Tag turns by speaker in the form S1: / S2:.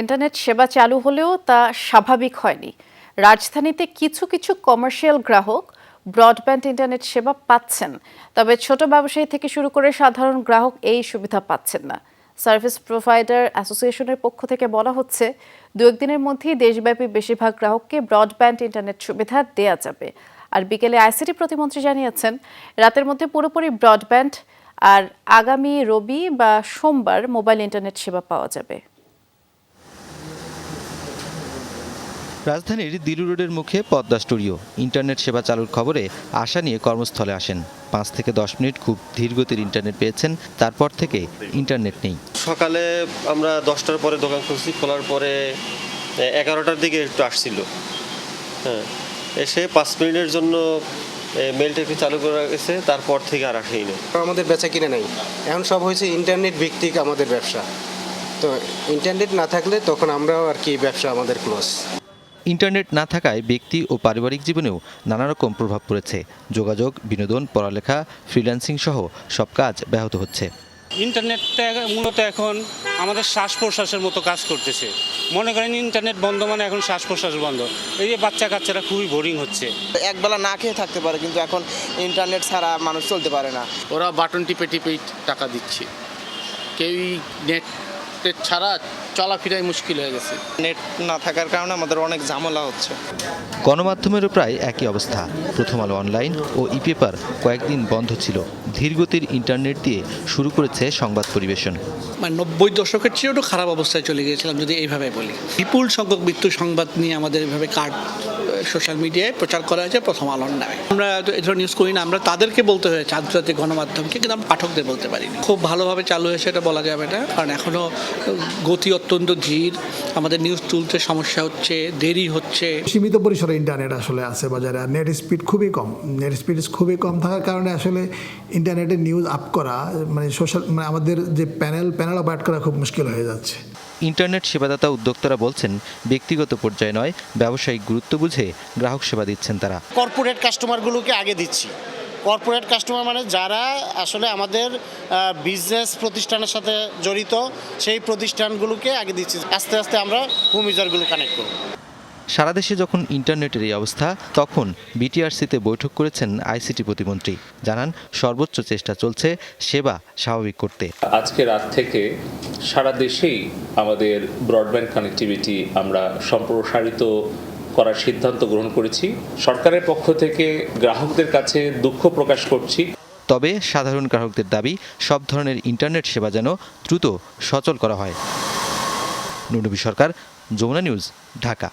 S1: Internet সেবা চালু হলেও তা স্বাভাবিক হয়নি। রাজধানীতে কিছু কিছু কমার্শিয়াল গ্রাহক ব্রডব্যান্ড ইন্টারনেট সেবা পাচ্ছেন, তবে ছোট ব্যবসায়ী থেকে শুরু করে সাধারণ গ্রাহক এই সুবিধা পাচ্ছেন না। সার্ভিস প্রোভাইডার অ্যাসোসিয়েশনের পক্ষ থেকে বলা হচ্ছে, দু একদিনের মধ্যেই দেশব্যাপী বেশিরভাগ গ্রাহককে ব্রডব্যান্ড ইন্টারনেট সুবিধা দেয়া যাবে। আর বিকেলে আইসিটি প্রতিমন্ত্রী জানিয়েছেন, রাতের মধ্যে পুরোপুরি ব্রডব্যান্ড আর আগামী রবি বা সোমবার মোবাইল ইন্টারনেট সেবা পাওয়া যাবে।
S2: রাজধানীর দিলু রোডের মুখে পদ্মা স্টুডিও। ইন্টারনেট সেবা চালুর খবরে আশা নিয়ে কর্মস্থলে আসেন। পাঁচ থেকে দশ মিনিট খুব ধীরগতির ইন্টারনেট পেয়েছেন তারপর থেকে ইন্টারনেট নেই।
S3: সকালে আমরা দশটার পরে দোকান খুলছি খোলার পরে এগারোটার দিকে একটু আসছিল। হ্যাঁ এসে পাঁচ মিনিটের জন্য মেলটা একটু চালু করা গেছে তারপর থেকে আর আসেই না
S4: আমাদের বেচা কিনে নাই। এখন সব হয়েছে ইন্টারনেট ভিত্তিক আমাদের ব্যবসা। তো ইন্টারনেট না থাকলে তখন আমরাও আর কি ব্যবসা আমাদের ক্লোজ
S2: ইন্টারনেট না থাকায় ব্যক্তি ও পারিবারিক জীবনেও নানা রকম প্রভাব পড়েছে। যোগাযোগ বিনোদন পড়ালেখা ফ্রিল্যান্সিং সহ সব কাজ ব্যাহত হচ্ছে।
S5: ইন্টারনেটটা মূলত এখন আমাদের শ্বাস প্রশ্বাসের মতো কাজ করতেছে। মনে করেন ইন্টারনেট বন্ধ মানে এখন শ্বাস প্রশ্বাস বন্ধ। এই যে বাচ্চা কাচ্চারা খুবই বোরিং হচ্ছে।
S6: একবেলা না খেয়ে থাকতে পারে কিন্তু এখন ইন্টারনেট ছাড়া মানুষ চলতে পারে না।
S7: ওরা বাটন টিপে টিপেই টাকা দিচ্ছে। কেউই নেট টেট ছাড়া চলাফেরাই মুশকিল হয়ে গেছে।
S6: নেট না থাকার কারণে আমাদের অনেক ঝামেলা হচ্ছে।
S2: গণমাধ্যমেরও প্রায় একই অবস্থা। প্রথম আলো অনলাইন ও ই পেপার কয়েকদিন বন্ধ ছিল। ধীরগতির ইন্টারনেট দিয়ে শুরু করেছে সংবাদ পরিবেশন।
S8: মানে নব্বই দশকের চেয়েও একটু খারাপ অবস্থায় চলে গিয়েছিলাম যদি এইভাবে বলি। বিপুল সংখ্যক মৃত্যু সংবাদ নিয়ে আমাদের এইভাবে কার্ড সোশ্যাল মিডিয়ায় প্রচার করা হয়েছে প্রথম আলোর নামে। আমরা এই ধরনের নিউজ করি না আমরা তাদেরকে বলতে হয়েছে, আন্তর্জাতিক গণমাধ্যমকে, কিন্তু আমরা পাঠকদের বলতে পারিনি। খুব ভালোভাবে চালু হয়েছে এটা বলা যাবে না, কারণ এখনও গতি অত্যন্ত ধীর, আমাদের নিউজ তুলতে সমস্যা হচ্ছে, দেরি হচ্ছে।
S9: সীমিত পরিসরে ইন্টারনেট আসলে আছে বাজারে, আর নেট স্পিড খুবই কম। নেট স্পিড খুবই কম থাকার কারণে আসলে ইন্টারনেটে নিউজ আপ করা মানে সোশ্যাল মানে আমাদের যে প্যানেল প্যানেল অপারেট করা খুব মুশকিল হয়ে যাচ্ছে।
S2: ইন্টারনেট সেবাদাতা উদ্যোক্তারা বলছেন, ব্যক্তিগত পর্যায়ে নয়, ব্যবসায়িক গুরুত্ব বুঝে গ্রাহক সেবা দিচ্ছেন তারা।
S10: কর্পোরেট কাস্টমারগুলোকে আগে দিচ্ছি। কর্পোরেট কাস্টমার মানে যারা আসলে আমাদের বিজনেস প্রতিষ্ঠানের সাথে জড়িত, সেই প্রতিষ্ঠানগুলোকে আগে দিচ্ছি। আস্তে আস্তে আমরা হোম ইউজারগুলো কানেক্ট করব।
S2: সারা দেশে যখন ইন্টারনেটের এই অবস্থা তখন বিটিআরসিতে বৈঠক করেছেন আইসিটি প্রতিমন্ত্রী। জানান সর্বোচ্চ চেষ্টা চলছে সেবা স্বাভাবিক করতে।
S11: আজকে রাত থেকে সারা দেশেই আমাদের ব্রডব্যান্ড কানেক্টিভিটি আমরা সম্প্রসারিত করার সিদ্ধান্ত গ্রহণ করেছি। সরকারের পক্ষ থেকে গ্রাহকদের কাছে দুঃখ প্রকাশ করছি।
S2: তবে সাধারণ গ্রাহকদের দাবি সব ধরনের ইন্টারনেট সেবা যেন দ্রুত সচল করা হয়। নুনবী সরকার যমুনা নিউজ ঢাকা।